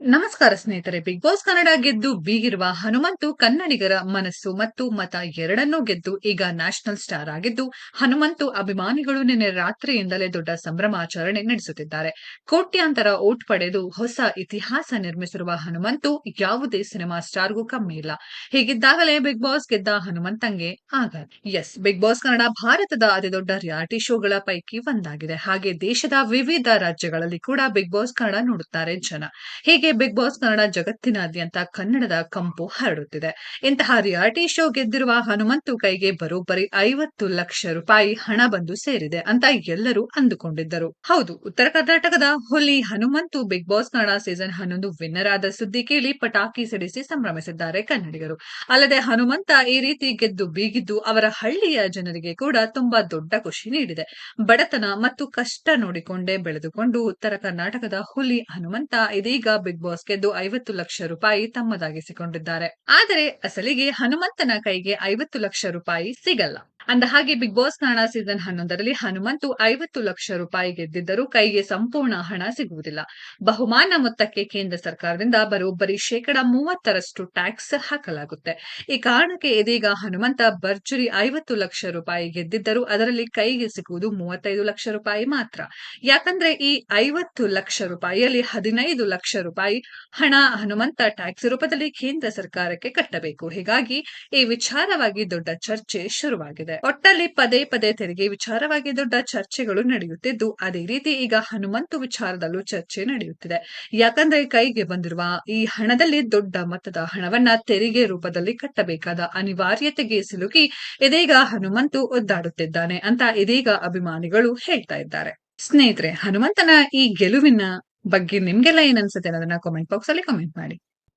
ನಮಸ್ಕಾರ ಸ್ನೇಹಿತರೆ big boss Kannada ಗೆದ್ದು ಬೀಗಿರುವ ಹನುಮಂತು ಕನ್ನಡಿಗರ ಮನಸ್ಸು ಮತ್ತು ಮತ ಎರಡನ್ನೂ ಗೆದ್ದು ಈಗ ನ್ಯಾಷನಲ್ ಸ್ಟಾರ್ ಆಗಿದ್ದು, ಹನುಮಂತು ಅಭಿಮಾನಿಗಳು ನಿನ್ನೆ ರಾತ್ರಿಯಿಂದಲೇ ದೊಡ್ಡ ಸಂಭ್ರಮಾಚರಣೆ ನಡೆಸುತ್ತಿದ್ದಾರೆ. ಕೋಟ್ಯಾಂತರ ಓಟ್ ಪಡೆದು ಹೊಸ ಇತಿಹಾಸ ನಿರ್ಮಿಸಿರುವ ಹನುಮಂತು ಯಾವುದೇ ಸಿನಿಮಾ ಸ್ಟಾರ್ಗೂ ಕಮ್ಮಿ ಇಲ್ಲ. ಹೀಗಿದ್ದಾಗಲೇ ಬಿಗ್ ಬಾಸ್ ಗೆದ್ದ ಹನುಮಂತಂಗೆ ಆಗ ಎಸ್ ಬಿಗ್ ಬಾಸ್ ಕನ್ನಡ ಭಾರತದ ಅತಿದೊಡ್ಡ ರಿಯಾಲಿಟಿ ಶೋಗಳ ಪೈಕಿ ಒಂದಾಗಿದೆ. ಹಾಗೆ ದೇಶದ ವಿವಿಧ ರಾಜ್ಯಗಳಲ್ಲಿ ಕೂಡ ಬಿಗ್ ಬಾಸ್ ಕನ್ನಡ ನೋಡುತ್ತಾರೆ ಜನ. ಹೀಗೆ ಬಿಗ್ ಬಾಸ್ ಕನ್ನಡ ಜಗತ್ತಿನಾದ್ಯಂತ ಕನ್ನಡದ ಕಂಪು ಹರಡುತ್ತಿದೆ. ಇಂತಹ ರಿಯಾಲಿಟಿ ಶೋ ಗೆದ್ದಿರುವ ಹನುಮಂತು ಕೈಗೆ ಬರೋಬ್ಬರಿ ಐವತ್ತು ಲಕ್ಷ ರೂಪಾಯಿ ಹಣ ಬಂದು ಸೇರಿದೆ ಅಂತ ಎಲ್ಲರೂ ಅಂದುಕೊಂಡಿದ್ದರು. ಹೌದು, ಉತ್ತರ ಕರ್ನಾಟಕದ ಹುಲಿ Hanumanthu big boss Kannada season ಹನ್ನೊಂದು ವಿನ್ನರ್ ಆದ ಸುದ್ದಿ ಕೇಳಿ ಪಟಾಕಿ ಸಿಡಿಸಿ ಸಂಭ್ರಮಿಸಿದ್ದಾರೆ ಕನ್ನಡಿಗರು. ಅಲ್ಲದೆ ಹನುಮಂತ ಈ ರೀತಿ ಗೆದ್ದು ಬೀಗಿದ್ದು ಅವರ ಹಳ್ಳಿಯ ಜನರಿಗೆ ಕೂಡ ತುಂಬಾ ದೊಡ್ಡ ಖುಷಿ ನೀಡಿದೆ. ಬಡತನ ಮತ್ತು ಕಷ್ಟ ನೋಡಿಕೊಂಡೇ ಬೆಳೆದುಕೊಂಡು ಉತ್ತರ ಕರ್ನಾಟಕದ ಹುಲಿ ಹನುಮಂತ ಇದೀಗ ಬಿಗ್ ಬಾಸ್ ಗೆದ್ದು ಐವತ್ತು ಲಕ್ಷ ರೂಪಾಯಿ ತಮ್ಮದಾಗಿಸಿಕೊಂಡಿದ್ದಾರೆ. ಆದರೆ ಅಸಲಿಗೆ ಹನುಮಂತನ ಕೈಗೆ ಐವತ್ತು ಲಕ್ಷ ರೂಪಾಯಿ ಸಿಗಲ್ಲ. ಅಂದ ಹಾಗೆ ಬಿಗ್ ಬಾಸ್ ಕನ್ನಡ ಸೀಸನ್ ಹನ್ನೊಂದರಲ್ಲಿ ಹನುಮಂತು ಐವತ್ತು ಲಕ್ಷ ರೂಪಾಯಿ ಗೆದ್ದಿದ್ದರೂ ಕೈಗೆ ಸಂಪೂರ್ಣ ಹಣ ಸಿಗುವುದಿಲ್ಲ. ಬಹುಮಾನ ಮೊತ್ತಕ್ಕೆ ಕೇಂದ್ರ ಸರ್ಕಾರದಿಂದ ಬರೋಬ್ಬರಿ ಶೇಕಡ ಮೂವತ್ತರಷ್ಟು ಟ್ಯಾಕ್ಸ್ ಹಾಕಲಾಗುತ್ತೆ. ಈ ಕಾರಣಕ್ಕೆ ಇದೀಗ ಹನುಮಂತ ಭರ್ಜರಿ ಐವತ್ತು ಲಕ್ಷ ರೂಪಾಯಿ ಗೆದ್ದಿದ್ದರೂ ಅದರಲ್ಲಿ ಕೈಗೆ ಸಿಗುವುದು ಮೂವತ್ತೈದು ಲಕ್ಷ ರೂಪಾಯಿ ಮಾತ್ರ. ಯಾಕಂದ್ರೆ ಈ ಐವತ್ತು ಲಕ್ಷ ರೂಪಾಯಿಯಲ್ಲಿ ಹದಿನೈದು ಲಕ್ಷ ರೂಪಾಯಿ ಹಣ ಹನುಮಂತ ಟ್ಯಾಕ್ಸ್ ರೂಪದಲ್ಲಿ ಕೇಂದ್ರ ಸರ್ಕಾರಕ್ಕೆ ಕಟ್ಟಬೇಕು. ಹೀಗಾಗಿ ಈ ವಿಚಾರವಾಗಿ ದೊಡ್ಡ ಚರ್ಚೆ ಶುರುವಾಗಿದೆ. ಒಟ್ಟಲ್ಲಿ ಪದೇ ಪದೇ ತೆರಿಗೆ ವಿಚಾರವಾಗಿ ದೊಡ್ಡ ಚರ್ಚೆಗಳು ನಡೆಯುತ್ತಿದ್ದು, ಅದೇ ರೀತಿ ಈಗ ಹನುಮಂತು ವಿಚಾರದಲ್ಲೂ ಚರ್ಚೆ ನಡೆಯುತ್ತಿದೆ. ಯಾಕಂದ್ರೆ ಕೈಗೆ ಬಂದಿರುವ ಈ ಹಣದಲ್ಲಿ ದೊಡ್ಡ ಮೊತ್ತದ ಹಣವನ್ನ ತೆರಿಗೆ ರೂಪದಲ್ಲಿ ಕಟ್ಟಬೇಕಾದ ಅನಿವಾರ್ಯತೆಗೆ ಸಿಲುಕಿ ಇದೀಗ ಹನುಮಂತು ಒದ್ದಾಡುತ್ತಿದ್ದಾನೆ ಅಂತ ಇದೀಗ ಅಭಿಮಾನಿಗಳು ಹೇಳ್ತಾ ಇದ್ದಾರೆ. ಸ್ನೇಹಿತರೆ, ಹನುಮಂತನ ಈ ಗೆಲುವಿನ ಬಗ್ಗೆ ನಿಮ್ಗೆಲ್ಲ ಏನನ್ಸುತ್ತೆ ಅನ್ನೋದನ್ನ ಕಾಮೆಂಟ್ ಬಾಕ್ಸ್ ಅಲ್ಲಿ ಕಾಮೆಂಟ್ ಮಾಡಿ.